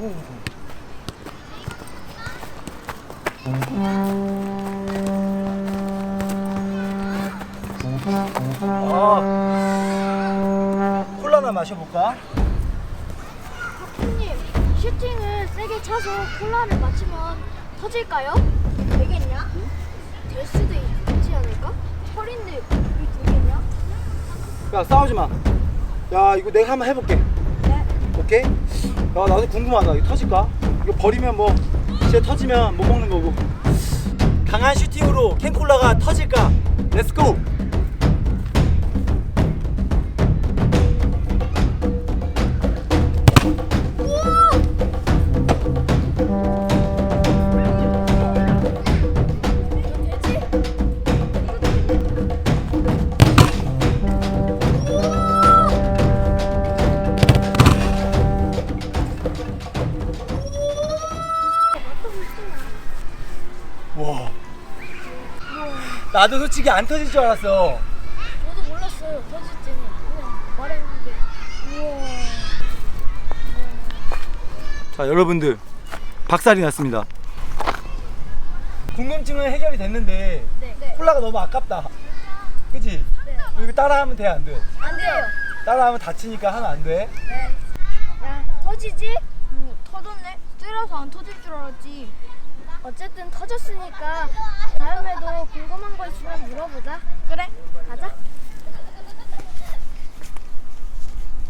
오. 아, 콜라나 마셔볼까? 형님, 슈팅을 세게 차서 콜라를 맞히면 터질까요? 되겠냐? 될 수도 있지 않을까? 펄인데 이게 되겠냐? 야 싸우지 마. 야 이거 내가 한번 해볼게. 네. 오케이? 야 나도 궁금하다. 이거 터질까? 이거 버리면 뭐 진짜 터지면 못 먹는 거고. 강한 슈팅으로 캔콜라가 터질까? 렛츠 고! 와. 나도 솔직히 안 터질 줄 알았어. 저도 몰랐어요. 터질지는 그냥 말했는데. 우와. 자 여러분들 박살이 났습니다. 궁금증은 해결이 됐는데 네. 네. 콜라가 너무 아깝다. 그지? 네. 이거 따라하면 돼 안 돼? 안 돼요. 따라하면 다치니까 하면 안 돼. 네. 야, 터지지? 뭐, 터졌네? 때려서 안 터질 줄 알았지. 어쨌든 터졌으니까 다음에도 궁금한 거 있으면 물어보자. 그래.